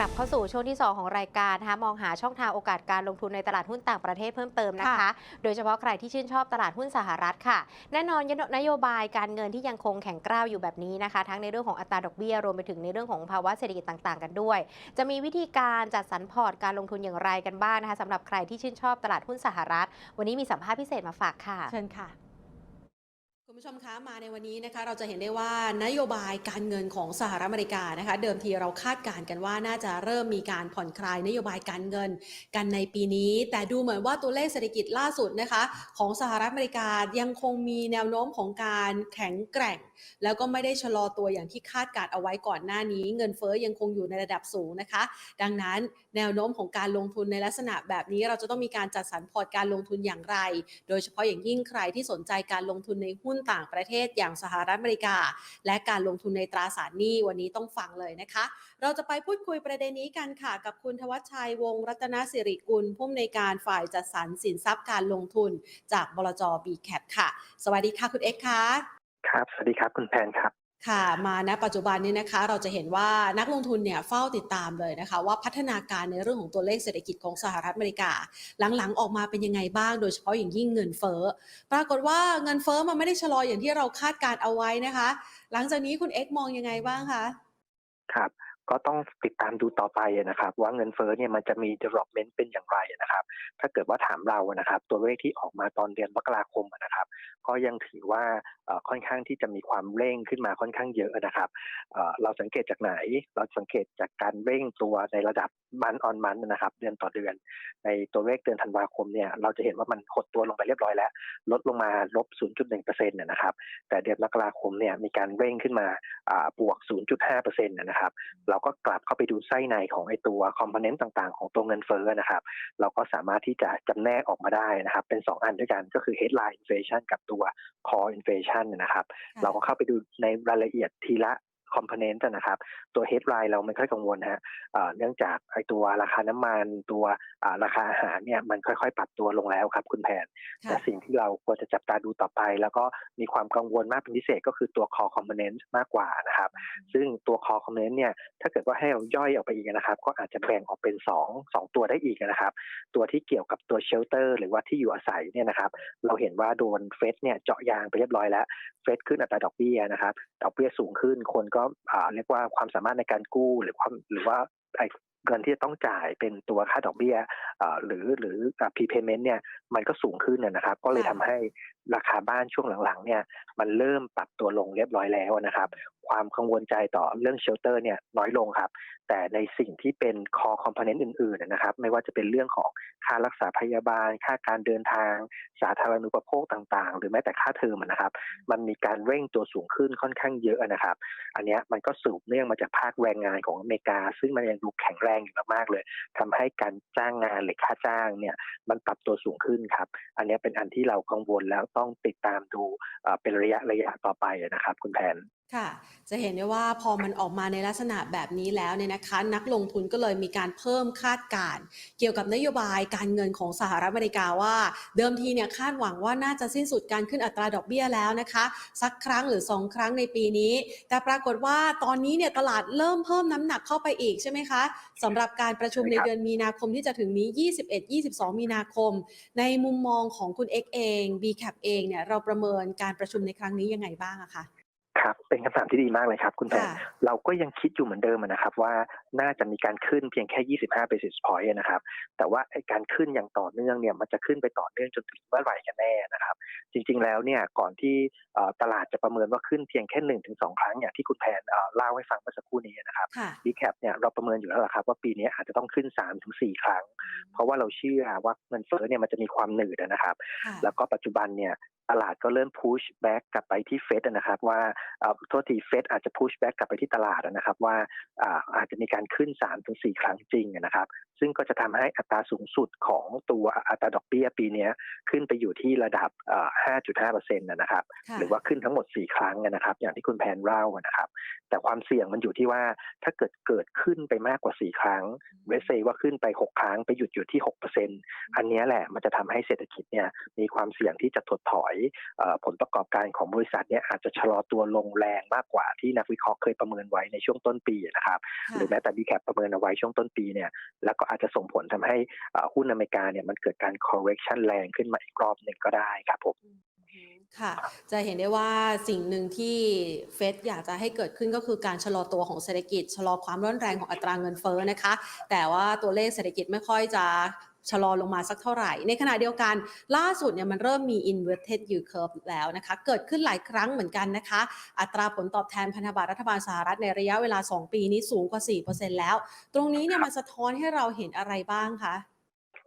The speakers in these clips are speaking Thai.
กลับเข้าสู่ช่วงที่ 2 ของรายการนะคะมองหาช่องทางโอกาสการลงทุนในตลาดหุ้นต่างประเทศเพิ่มเติมนะคะค่ะโดยเฉพาะใครที่ชื่นชอบตลาดหุ้นสหรัฐค่ะ แน่นอนนโยบายการเงินที่ยังคงแข็งกร้าวอยู่แบบนี้นะคะ ทั้งในเรื่องของอัตราดอกเบี้ยรวมไปถึงในเรื่องของภาวะเศรษฐกิจต่างๆ กันด้วย จะมีวิธีการจัดสรรพอร์ตการลงทุนอย่างไรกันบ้างนะคะสำหรับใครที่ชื่นชอบตลาดหุ้นสหรัฐ วันนี้มีสัมภาษณ์พิเศษมาฝากค่ะเชิญค่ะคุ ณผู้ชมคะมาในวันนี้นะคะเราจะเห็นได้ว่านโยบายการเงินของสหรัฐอเมริกานะคะเดิมทีเราคาดการณ์กันว่าน่าจะเริ่มมีการผ่อนคลายนโยบายการเงินกันในปีนี้ แต่ดูเหมือนว่าตัวเลขเศรษฐกิจล่าสุดนะคะของสหรัฐอเมริกายังคงมีแนวโน้มของการแข็งแกร่ง แล้วก็ไม่ได้ชะลอตัวอย่างที่คาดการณ์เอาไว้ก่อนหน้านี้ เงินเฟ้อยังคงอยู่ในระดับสูงนะคะ ดังนั้นแนวโน้มของการลงทุนในลักษณะแบบนี้ เราจะต้องมีการจัดสรรพอร์ตการลงทุนอย่างไร โดยเฉพาะอย่างยิ่งใครที่สนใจการลงทุนในหุ้นต่างประเทศอย่างสหรัฐอเมริกา และการลงทุนในตราสารหนี้วันนี้ต้องฟังเลยนะคะ เราจะไปพูดคุยประเด็นนี้กันค่ะกับคุณทวัชชัยวงศ์รัตนสิริกุลผู้อำนวยการฝ่ายจัดสรรสินทรัพย์การลงทุนจากบลจ BCAP ค่ะ สวัสดีค่ะคุณเอ็กซ์ค่ะ ครับ สวัสดีครับคุณแพนครับ ค่ะ มาณปัจจุบันนี้นะคะ เราจะเห็นว่านักลงทุนเนี่ยเฝ้าติดตามเลยนะคะ ว่าพัฒนาการในเรื่องของตัวเลขเศรษฐกิจของสหรัฐอเมริกา หลังๆ ออกมาเป็นยังไงบ้าง โดยเฉพาะอย่างยิ่งเงินเฟ้อ ปรากฏว่าเงินเฟ้อมันไม่ได้ชะลออย่างที่เราคาดการเอาไว้นะคะ หลังจากนี้คุณเอ็กซ์มองยังไงบ้างคะ ครับ ก็ต้องติดตามดูต่อไปนะครับ ว่าเงินเฟ้อเนี่ยมันจะมี development เป็นอย่างไรนะครับ ถ้าเกิดว่าถามเรานะครับ ตัวเลขที่ออกมาตอนเดือนมกราคมนะครับ ก็ยังถือว่าค่อนข้างที่จะมีความเร่งขึ้นมาค่อนข้างเยอะนะครับ เราสังเกตจากไหนเราสังเกตจากการเร่งตัวในระดับมันออนมันนะครับ เดือนต่อเดือน ในตัวเลขเดือนธันวาคมเนี่ยเราจะเห็นว่ามันหดตัวลงไปเรียบร้อยแล้ว ลดลงมาลบ 0.1%นะครับ แต่เดือนมกราคมเนี่ยมีการเร่งขึ้นมาอ่าบวก 0.5%นะครับ เราก็กลับเข้าไปดูไส้ในของไอตัวคอมโพเนนต์ต่างๆ ของตัวเงินเฟ้อนะครับ เราก็สามารถที่จะจำแนกออกมาได้นะครับ เป็น 2 อันด้วยกันก็คือ headline inflation กับตัว core inflation นะครับ เราก็เข้าไปดูในรายละเอียดทีละ คอมโพเนนต์นะครับ ตัว headline เราไม่ค่อยกังวลฮะเอ่อเนื่องจากไอตัวราคาน้ำมันตัวอ่าราคาอาหารเนี่ยมันค่อยๆ ปรับตัวลงแล้วครับ คุณแพนแต่สิ่งที่เราควรจะจับตาดูต่อไป แล้วก็มีความกังวลมากเป็นพิเศษก็คือตัว core component มากกว่านะครับ ซึ่งตัว core component เนี่ยถ้าเกิดว่าให้เราย่อยออกไปอีกนะครับ ก็อาจจะแบ่งออกเป็น2 2ตัวได้อีกนะครับ ตัวที่เกี่ยวกับตัว shelter หรือว่าที่อยู่อาศัยเนี่ยนะครับ เราเห็นว่าโดนเฟดเนี่ยเจาะยางไปเรียบร้อยแล้วเฟดขึ้นอัตราดอกเบี้ยนะครับดอกเบี้ยสูงขึ้นคนก็อ่าเรียกว่าความสามารถในการกู้หรือความหรือว่าไอ้เงินที่จะต้องจ่ายเป็นตัวค่าดอกเบี้ยอ่าหรือหรืออ่า prepayment เนี่ยมันก็สูงขึ้นนะนะครับ ก็เลยทำให้ ราคาบ้านช่วงหลังๆเนี่ยมันเริ่มปรับตัวลงเรียบร้อยแล้วนะครับ ความกังวลใจต่อเรื่องเชลเตอร์เนี่ยน้อยลงครับ แต่ในสิ่งที่เป็น core component อื่นๆนะครับ ไม่ว่าจะเป็นเรื่องของค่ารักษาพยาบาล ค่าการเดินทาง สาธารณูปโภคต่างๆ หรือแม้แต่ค่าเทอมนะครับ มันมีการเร่งตัวสูงขึ้นค่อนข้างเยอะนะครับ อันนี้มันก็สืบเนื่องมาจากภาคแรงงานของอเมริกา ซึ่งมันยังดูแข็งแรงอยู่มากๆเลยทำให้การจ้างงานหรือค่าจ้างเนี่ยมันปรับตัวสูงขึ้นครับ อันนี้เป็นอันที่เรากังวลแล้วต้องติดตามดูเอ่อเป็นระยะระยะต่อไปนะครับ คุณแผน ค่ะ จะเห็นได้ว่าพอมันออกมาในลักษณะแบบนี้แล้วเนี่ยนะคะ นักลงทุนก็เลยมีการเพิ่มคาดการณ์เกี่ยวกับนโยบายการเงินของสหรัฐอเมริกาว่า เดิมทีเนี่ยคาดหวังว่าน่าจะสิ้นสุดการขึ้นอัตราดอกเบี้ยแล้วนะคะ สักครั้งหรือ 2 ครั้งในปีนี้ แต่ปรากฏว่าตอนนี้เนี่ยตลาดเริ่มเพิ่มน้ำหนักเข้าไปอีกใช่ไหมคะสำหรับการประชุมในเดือนมีนาคมที่จะถึงนี้ 21-22 มีนาคม ในมุมมองของคุณ X เอง BCAP เองเนี่ยเราประเมินการประชุมในครั้งนี้ยังไงบ้างอะคะ ครับเป็นคำถามที่ดีมากเลยครับ คุณแพนค่ะเราก็ยังคิดอยู่เหมือนเดิมอะนะครับ ว่าน่าจะมีการขึ้นเพียงแค่ 25 basis point นะครับ แต่ว่าไอ้การขึ้นอย่างต่อเนื่องเนี่ยมันจะขึ้นไปต่อเนื่องจนถึงเมื่อไหร่กันแน่นะครับ จริง ๆ แล้วเนี่ยก่อนที่เอ่อตลาดจะประเมินว่าขึ้นเพียงแค่1นถึงสครั้งอย่างที่คุณแพนเอ่อเล่าให้ฟังเมื่อสักครู่นี้นะครับค่ะ d c a p เนี่ยเราประเมินอยู่แล้วล่ะครับ ว่าปีนี้อาจจะต้องขึ้น3-4ครั้ง เพราะว่าเราเชื่อว่าเงินเฟ้อเนี่ยมันจะมีความหนืดอะนะครับค่ะแล้วก็ปัจจุบันเนี่ย ตลาดก็เริ่ม push back กลับไปที่เฟดนะครับว่าโทษทีเฟดอาจจะ push back กลับไปที่ตลาดนะครับว่าอ่าอาจจะมีการขึ้น3-4 ครั้งจริงนะครับ ซึ่งก็จะทำให้อัตราสูงสุดของตัวอัตราดอกเบี้ยปีนี้ขึ้นไปอยู่ที่ระดับเอ่อ5.5%นะครับค่ะหรือว่าขึ้นทั้งหมด 4 ครั้งนะครับ อย่างที่คุณแพนเล่านะครับ แต่ความเสี่ยงมันอยู่ที่ว่าถ้าเกิดเกิดขึ้นไปมากกว่า 4 ครั้งเวสเซว่าขึ้นไป 6 ครั้งไปหยุดอยู่ที่ 6%อันเนี้ยแหละมันจะทำให้เศรษฐกิจเนี่ยมีความเสี่ยงที่จะถดถอยเออผลประกอบการของบริษัทเนี่ยอาจจะชะลอตัวลงแรงมากกว่าที่นักวิเคราะห์เคยประเมินไว้ในช่วงต้นปีนะครับค่ะหรือแม้แต่ b c a p ประเมินเอาไว้ช่วงต้นปีเนี่ยแล้วก็อาจจะส่งผลทำให้หุ้นอเมริกาเนี่ยมันเกิดการ correction แรงขึ้นมาอีกรอบหนึ่งก็ได้ครับผมค่ะ จะเห็นได้ว่าสิ่งหนึ่งที่เฟดอยากจะให้เกิดขึ้นก็คือการชะลอตัวของเศรษฐกิจ ชะลอความร้อนแรงของอัตราเงินเฟ้อนะคะ แต่ว่าตัวเลขเศรษฐกิจไม่ค่อยจะ ชะลอลงมาสักเท่าไหร่ ในขณะเดียวกันล่าสุดเนี่ยมันเริ่มมี inverted yield curve แล้วนะคะ เกิดขึ้นหลายครั้งเหมือนกันนะคะ อัตราผลตอบแทนพันธบัตรรัฐบาลสหรัฐในระยะเวลา 2 ปีนี้สูงกว่า 4%แล้ว ตรงนี้เนี่ยมันสะท้อนให้เราเห็นอะไรบ้างคะ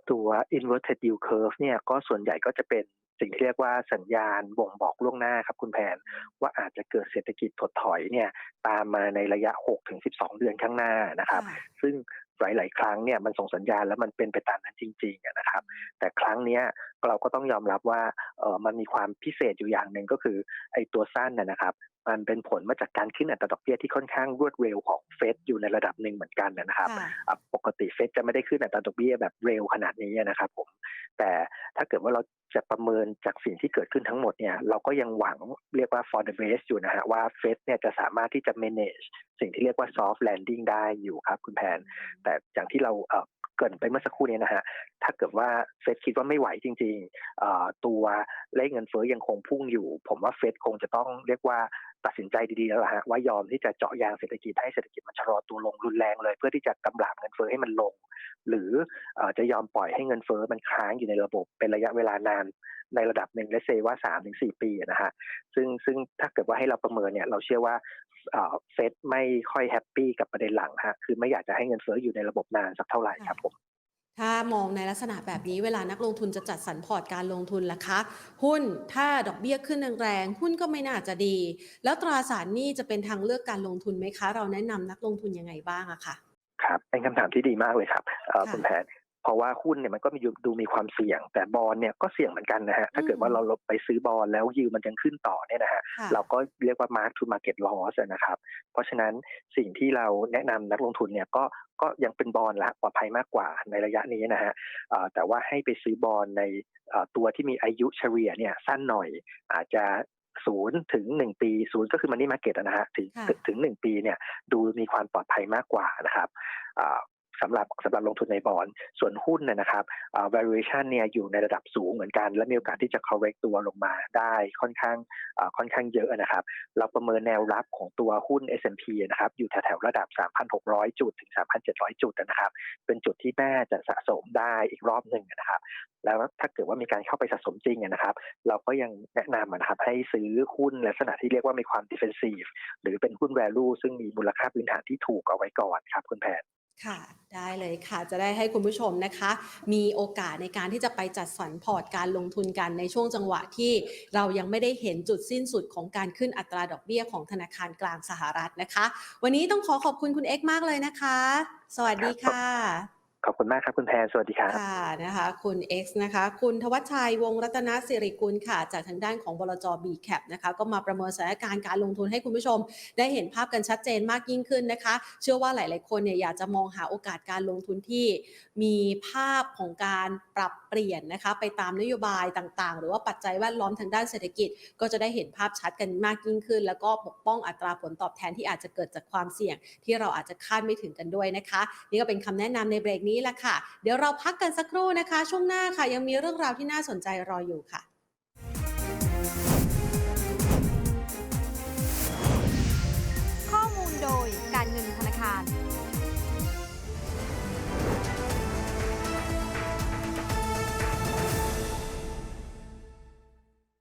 ตัว inverted yield curve เนี่ยก็ส่วนใหญ่ก็จะเป็นสิ่งที่เรียกว่าสัญญาณบ่งบอกล่วงหน้าครับคุณแผนว่าอาจจะเกิดเศรษฐกิจถดถอยเนี่ยตามมาในระยะ 6-12 เดือนข้างหน้านะครับ ซึ่ง หลาย ๆ ครั้งเนี่ยมันส่งสัญญาณแล้วมันเป็นไปตามนั้นจริงๆอะนะครับ แต่ครั้งเนี้ยเราก็ต้องยอมรับว่าเออมันมีความพิเศษอยู่อย่างหนึ่งก็คือไอ้ตัวสั้นนะนะครับ มันเป็นผลมาจากการขึ้นอัตราดอกเบี้ยที่ค่อนข้างรวดเร็วของเฟดอยู่ในระดับหนึ่งเหมือนกันนะครับค่ะอะปกติเฟดจะไม่ได้ขึ้นอัตราดอกเบี้ยแบบเร็วขนาดนี้นะครับผม แต่ถ้าเกิดว่าเราจะประเมินจากสิ่งที่เกิดขึ้นทั้งหมดเนี่ยเราก็ยังหวังเรียกว่า for the best อยู่นะฮะว่าเฟดเนี่ยจะสามารถที่จะ manage สิ่งที่เรียกว่า soft landing ได้อยู่ครับคุณแพน แต่อย่างที่เราเกินไปเมื่อสักครู่เนี้นะฮะถ้าเกิดว่าเฟดคิดว่าไม่ไหวจริงๆตัวเลขเงินเฟ้อยังคงพุ่งอยู่ ผมว่าเฟดคงจะต้องเรียกว่า ตัดสินใจดีๆแล้วล่ะฮะว่ายอมที่จะเจาะยางเศรษฐกิจให้เศรษฐกิจมันชะลอตัวลงรุนแรงเลย เพื่อที่จะกำราบเงินเฟ้อให้มันลง หรืออจะยอมปล่อยให้เงินเฟ้อมันค้างอยู่ในระบบเป็นระยะเวลานานในระดับหนึ่งเลเซว่าสามถึงสี่ปีนะฮะซึ่งซึ่งถ้าเกิดว่าให้เราประเมินเนี่ยเราเชื่อว่าเฟดไม่ค่อยแฮปปี้กับประเด็นหลังฮะคือไม่อยากจะให้เงินเฟ้ออยู่ในระบบนานสักเท่าไหร่ครับผม ถ้ามองในลักษณะแบบนี้เวลานักลงทุนจะจัดสรรพอร์ตการลงทุนล่ะคะ หุ้นถ้าดอกเบี้ยขึ้นแรงๆหุ้นก็ไม่น่าจะดี แล้วตราสารหนี้จะเป็นทางเลือกการลงทุนไหมคะ เราแนะนำนักลงทุนยังไงบ้างอะค่ะครับเป็นคำถามที่ดีมากเลยครับเอ่อค่ะคุณแพน เพราะว่าหุ้นเนี่ยมันก็มีอยู่ดูมีความเสี่ยง แต่บอลเนี่ยก็เสี่ยงเหมือนกันนะฮะถ้าเกิดว่าเราไปซื้อบอลแล้วยิวมันยังขึ้นต่อเนี่ยนะฮะค่ะเราก็เรียกว่า mark to market loss อะนะครับ เพราะฉะนั้นสิ่งที่เราแนะนำนักลงทุนเนี่ยก็ก็ยังเป็นบอลละปลอดภัยมากกว่าในระยะนี้นะฮะเอ่อแต่ว่าให้ไปซื้อบอลในเอ่อตัวที่มีอายุเฉลี่ยเนี่ยสั้นหน่อยอาจจะศูนย์ถึงหนึ่งปีศูนย์ก็คือมันนี่มาเก็ตนะฮะถึงค่ะถึงหนึ่งปีเนี่ยดูมีความปลอดภัยมากกว่านะครับอ่า สำหรับสำหรับลงทุนในบอลส่วนหุ้นเนยนะครับ valuation เนี่ยอยู่ในระดับสูงเหมือนกัน และมีโอกาสที่จะ correct ตัวลงมาได้ค่อนข้างค่อนข้างเยอะนะครับ เราประเมินแนวรับของตัวหุ้น S&P นะครับอยู่แถวๆระดับ 3,600 จุดถึง 3,700 จุดนะครับ เป็นจุดที่น่าจะสะสมได้อีกรอบหนึ่งนะครับแล้วถ้าเกิดว่ามีการเข้าไปสะสมจริงนะครับ เราก็ยังแนะนำนะครับให้ซื้อหุ้นลักษณะที่เรียกว่ามีความ defensive หรือเป็นหุ้น value ซึ่งมีมูลค่าพื้นฐานที่ถูกเอาไว้ก่อนครับคุณแพน ค่ะ ได้เลยค่ะ จะได้ให้คุณผู้ชมนะคะ มีโอกาสในการที่จะไปจัดสรรพอร์ตการลงทุนกันในช่วงจังหวะที่เรายังไม่ได้เห็นจุดสิ้นสุดของการขึ้นอัตราดอกเบี้ยของธนาคารกลางสหรัฐนะคะ วันนี้ต้องขอขอบคุณคุณเอ็กมากเลยนะคะ สวัสดีค่ะ ขอบคุณมากครับคุณแพนสวัสดีครับค่ะนะคะ คุณ X นะคะ คุณทวัชชัยวงรัตนสิริกุลค่ะ จากทางด้านของบลจ BCAP นะคะ ก็มาประเมินสถานการณ์การลงทุนให้คุณผู้ชม ได้เห็นภาพกันชัดเจนมากยิ่งขึ้นนะคะ เชื่อว่าหลาย ๆ คนเนี่ยอยากจะมองหาโอกาสการลงทุนที่มีภาพของการปรับเปลี่ยนนะคะ ไปตามนโยบายต่าง ๆ หรือว่าปัจจัยแวดล้อมทางด้านเศรษฐกิจ ก็จะได้เห็นภาพชัดกันมากยิ่งขึ้น แล้วก็ปกป้องอัตราผลตอบแทนที่อาจจะเกิดจากความเสี่ยง ที่เราอาจจะคาดไม่ถึงกันด้วยนะคะ นี่ก็เป็นคำแนะนำในเบรกนี้นี้แหละค่ะ เดี๋ยวเราพักกันสักครู่นะคะ ช่วงหน้าค่ะ ยังมีเรื่องราวที่น่าสนใจรออยู่ค่ะข้อมูลโดยการเงินธนาคาร